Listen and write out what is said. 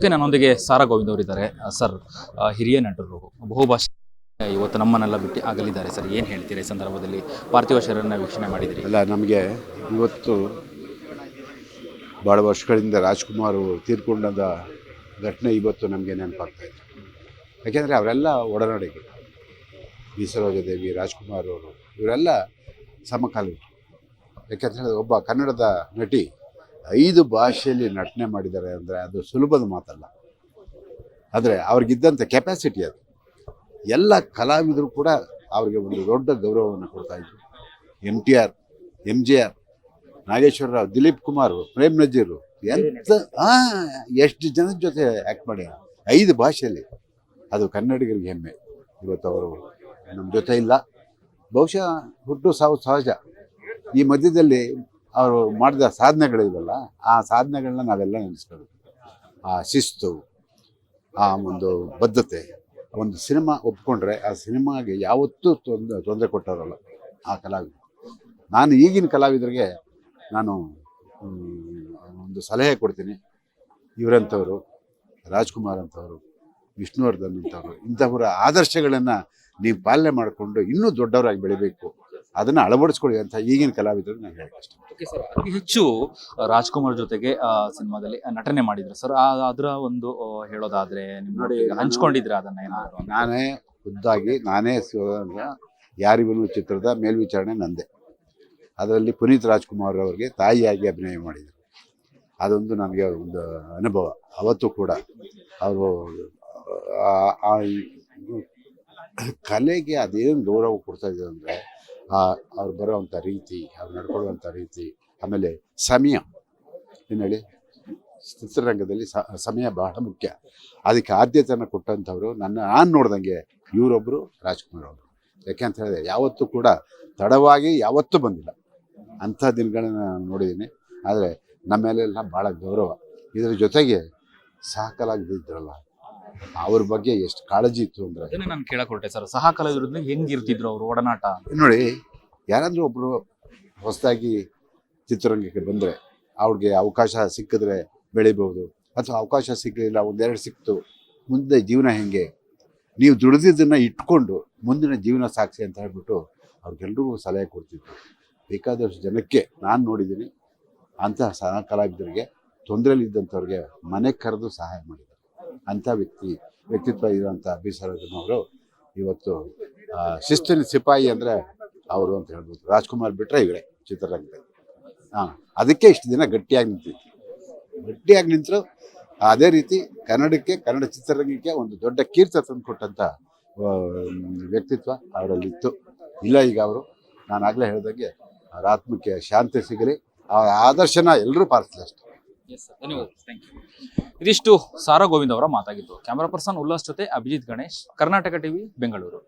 Okay ನನ್ನೊಂದಿಗೆ ಸಾರಾ ಗೋವಿಂದ್ ಅವರಿದ್ದಾರೆ. Sir ಹಿರಿಯ ನಟರು, ಬಹುಭಾಷೆ ಇವತ್ತು ನಮ್ಮನ್ನೆಲ್ಲ ಬಿಟ್ಟು ಆಗಲಿದ್ದಾರೆ ಸರ್. ಏನು ಹೇಳ್ತೀರಿ ಈ ಸಂದರ್ಭದಲ್ಲಿ? ಪಾರ್ಥಿವ ಶರೀರನ ವೀಕ್ಷಣೆ ಮಾಡಿದಿರಿ. ಅಲ್ಲ, ನಮಗೆ ಇವತ್ತು ಭಾಳ ವರ್ಷಗಳಿಂದ ರಾಜ್ಕುಮಾರ್ ತೀರ್ಕೊಂಡದ ಘಟನೆ ಇವತ್ತು ನಮಗೆ ನೆನಪಾಗ್ತಾ ಇದೆ. ಯಾಕೆಂದರೆ ಅವರೆಲ್ಲ ಒಡನಾಡಿಗೆ ಬಿ ಸರೋಜದೇವಿ ರಾಜ್ಕುಮಾರ್ ಅವರು, ಇವರೆಲ್ಲ ಸಮಕಾಲೀನರು. ಯಾಕೆಂದರೆ ಒಬ್ಬ ಕನ್ನಡದ ನಟಿ ಐದು ಭಾಷೆಯಲ್ಲಿ ನಟನೆ ಮಾಡಿದ್ದಾರೆ ಅಂದರೆ ಅದು ಸುಲಭದ ಮಾತಲ್ಲ. ಆದರೆ ಅವ್ರಿಗಿದ್ದಂಥ ಕೆಪಾಸಿಟಿ ಅದು. ಎಲ್ಲ ಕಲಾವಿದರು ಕೂಡ ಅವ್ರಿಗೆ ಒಂದು ದೊಡ್ಡ ಗೌರವವನ್ನು ಕೊಡ್ತಾ ಇದ್ರು. M T R M G R Nageswara Rao, Dilip Kumar, Prem Nazir, ಎಂತ ಎಷ್ಟು ಜನದ ಜೊತೆ ಆ್ಯಕ್ಟ್ ಮಾಡಿ ಐದು ಭಾಷೆಯಲ್ಲಿ. ಅದು ಕನ್ನಡಿಗರಿಗೆ ಹೆಮ್ಮೆ. ಇವತ್ತು ಅವರು ನಮ್ಮ ಜೊತೆ ಇಲ್ಲ. ಬಹುಶಃ ಹುಟ್ಟು ಸಾವು ಸಹಜ. ಈ ಮಧ್ಯದಲ್ಲಿ ಅವರು ಮಾಡಿದ ಸಾಧನೆಗಳಿದೆಲ್ಲ, ಆ ಸಾಧನೆಗಳನ್ನ ನಾವೆಲ್ಲ ನೆನೆಸ್ಕೊಳ್ಬೇಕು. ಆ ಶಿಸ್ತು, ಆ ಒಂದು ಬದ್ಧತೆ, ಒಂದು ಸಿನಿಮಾ ಒಪ್ಕೊಂಡ್ರೆ ಆ ಸಿನಿಮಾಗೆ ಯಾವತ್ತೂ ತೊಂದರೆ ತೊಂದರೆ ಕೊಟ್ಟವರಲ್ಲ ಆ ಕಲಾವಿದರು. ನಾನು ಈಗಿನ ಕಲಾವಿದರಿಗೆ ನಾನು ಒಂದು ಸಲಹೆ ಕೊಡ್ತೀನಿ. ಇವರಂಥವರು, ರಾಜ್ಕುಮಾರ್ ಅಂತವರು ವಿಷ್ಣುವರ್ಧನ್ ಅಂಥವ್ರು, ಇಂಥವರ ಆದರ್ಶಗಳನ್ನು ನೀವು ಪಾಲನೆ ಮಾಡಿಕೊಂಡು ಇನ್ನೂ ದೊಡ್ಡವರಾಗಿ ಬೆಳಿಬೇಕು. ಅದನ್ನು ಅಳವಡಿಸ್ಕೊಳ್ಳಿ ಅಂತ ಈಗಿನ ಕಲಾವಿದರು ನಾನು ಹೇಳಕ್ಕೆ ಇಷ್ಟ ಓಕೆ ಸರ್ ಅತಿ ಹೆಚ್ಚು ರಾಜ್ಕುಮಾರ್ ಜೊತೆಗೆ ಸಿನಿಮಾದಲ್ಲಿ ನಟನೆ ಮಾಡಿದ್ರು. ಸರ್ ಅದರ ಒಂದು ಹೇಳೋದಾದ್ರೆ ನಿಮ್ಮ ನೋಡಿ, ಹಂಚ್ಕೊಂಡಿದ್ರೆ ಅದನ್ನ ಏನಾದ್ರು ನಾನೇ ಖುದ್ದಾಗಿ ನಾನೇ ಯಾರಿಗೂ ಚಿತ್ರದ ಮೇಲ್ವಿಚಾರಣೆ ನಂದೆ. ಅದರಲ್ಲಿ ಪುನೀತ್ ರಾಜ್ಕುಮಾರ್ ಅವರಿಗೆ ತಾಯಿಯಾಗಿ ಅಭಿನಯ ಮಾಡಿದರು. ಅದೊಂದು ನನಗೆ ಒಂದು ಅನುಭವ. ಅವತ್ತು ಕೂಡ ಅವರು ಆ- ಆ ಕಲೆಗೆ ಅದೇನು ಗೌರವ ಕೊಡ್ತಾ ಇದ್ದಾರೆ ಅಂದರೆ ಅವ್ರು ಬರೋವಂಥ ರೀತಿ, ಅವ್ರು ನಡ್ಕೊಳ್ಳುವಂಥ ರೀತಿ, ಆಮೇಲೆ ಸಮಯ. ಏನು ಹೇಳಿ, ಚಿತ್ರರಂಗದಲ್ಲಿ ಸಮಯ ಬಹಳ ಮುಖ್ಯ. ಅದಕ್ಕೆ ಆದ್ಯತೆಯನ್ನು ಕೊಟ್ಟಂಥವ್ರು ನನ್ನ, ನಾನು ನೋಡ್ದಂಗೆ ಇವರೊಬ್ಬರು ರಾಜ್ಕುಮಾರ್ ಅವರು. ಯಾಕೆ ಅಂತ ಹೇಳಿದ್ರೆ ಯಾವತ್ತೂ ಕೂಡ ತಡವಾಗಿ ಯಾವತ್ತೂ ಬಂದಿಲ್ಲ. ಅಂಥ ದಿನಗಳನ್ನ ನಾನು ನೋಡಿದ್ದೀನಿ. ಆದರೆ ನಮ್ಮ ಮೇಲೆಲ್ಲ ಭಾಳ ಗೌರವ. ಇದರ ಜೊತೆಗೆ ಸಹಕಲಾಗಿದ್ರಲ್ಲ ಅವ್ರ ಬಗ್ಗೆ ಎಷ್ಟು ಕಾಳಜಿ ಇತ್ತು ಅಂದ್ರೆ ಅದನ್ನ ನಾನು ಕೇಳಕ್ ಹೊರಟೆ ಸರ್. ಸಹ ಕಲಾವಿದ್ರಿಂದ ಹೆಂಗಿರ್ತಿದ್ರು ಅವರು ಒಡನಾಟ? ನೋಡಿ ಯಾರಾದರೂ ಒಬ್ಬರು ಹೊಸದಾಗಿ ಚಿತ್ರರಂಗಕ್ಕೆ ಬಂದರೆ ಅವ್ರಿಗೆ ಅವಕಾಶ ಸಿಕ್ಕಿದ್ರೆ ಬೆಳಿಬಹುದು. ಅಥವಾ ಅವಕಾಶ ಸಿಕ್ಕಲಿಲ್ಲ ಒಂದೆರಡು ಸಿಕ್ತು ಮುಂದೆ ಜೀವನ ಹೆಂಗೆ? ನೀವು ದುಡಿದಿದ್ದನ್ನು ಇಟ್ಕೊಂಡು ಮುಂದಿನ ಜೀವನ ಸಾಕ್ಷಿ ಅಂತ ಹೇಳ್ಬಿಟ್ಟು ಅವ್ರಿಗೆಲ್ರಿಗೂ ಸಲಹೆ ಕೊಡ್ತಿದ್ರು. ಬೇಕಾದಷ್ಟು ಜನಕ್ಕೆ ನಾನು ನೋಡಿದ್ದೀನಿ ಅಂತಹ ಸಹ ಕಲಾವಿದರಿಗೆ ತೊಂದರೆಯಲ್ಲಿದ್ದಂಥವ್ರಿಗೆ ಮನೆ ಕರೆದು ಸಹಾಯ ಮಾಡಿದ್ದಾರೆ. ಅಂಥ ವ್ಯಕ್ತಿ, ವ್ಯಕ್ತಿತ್ವ ಇರುವಂಥ ಬಿ ಅವರು ಇವತ್ತು ಶಿಸ್ತಿನ ಸಿಪಾಯಿ ಅಂದರೆ ಅವರು ಅಂತ ಹೇಳ್ಬೋದು. ರಾಜ್ಕುಮಾರ್ ಬಿಟ್ಟರೆ ಇವರೇ ಚಿತ್ರರಂಗದಲ್ಲಿ. ಹಾಂ, ಅದಕ್ಕೆ ಇಷ್ಟು ದಿನ ಗಟ್ಟಿಯಾಗಿ ನಿಂತಿತ್ತು ಗಟ್ಟಿಯಾಗಿ ನಿಂತರು, ಅದೇ ರೀತಿ ಕನ್ನಡಕ್ಕೆ, ಕನ್ನಡ ಚಿತ್ರರಂಗಕ್ಕೆ ಒಂದು ದೊಡ್ಡ ಕೀರ್ತಿ ತಂದು ಕೊಟ್ಟಂಥ ವ್ಯಕ್ತಿತ್ವ ಅವರಲ್ಲಿತ್ತು. ಇಲ್ಲ ಈಗ ಅವರು ನಾನು ಆಗಲೇ ಹೇಳಿದಂಗೆ, ಅವ್ರ ಆತ್ಮಕ್ಕೆ ಶಾಂತಿ ಸಿಗಲಿ ಅವರ ಆದರ್ಶನ ಎಲ್ಲರೂ ಪಾಲಿಸಲಿ ಅಷ್ಟೇ. ಇದಿಷ್ಟು ಸಾರಾ ಗೋವಿಂದ್ ಅವರ ಮಾತಾಗಿತ್ತು ಕ್ಯಾಮರಾ ಪರ್ಸನ್ ಉಲ್ಲಾಸ್ ಜೊತೆ ಅಭಿಜಿತ್ ಗಣೇಶ್ ಕರ್ನಾಟಕ ಟಿವಿ ಬೆಂಗಳೂರು.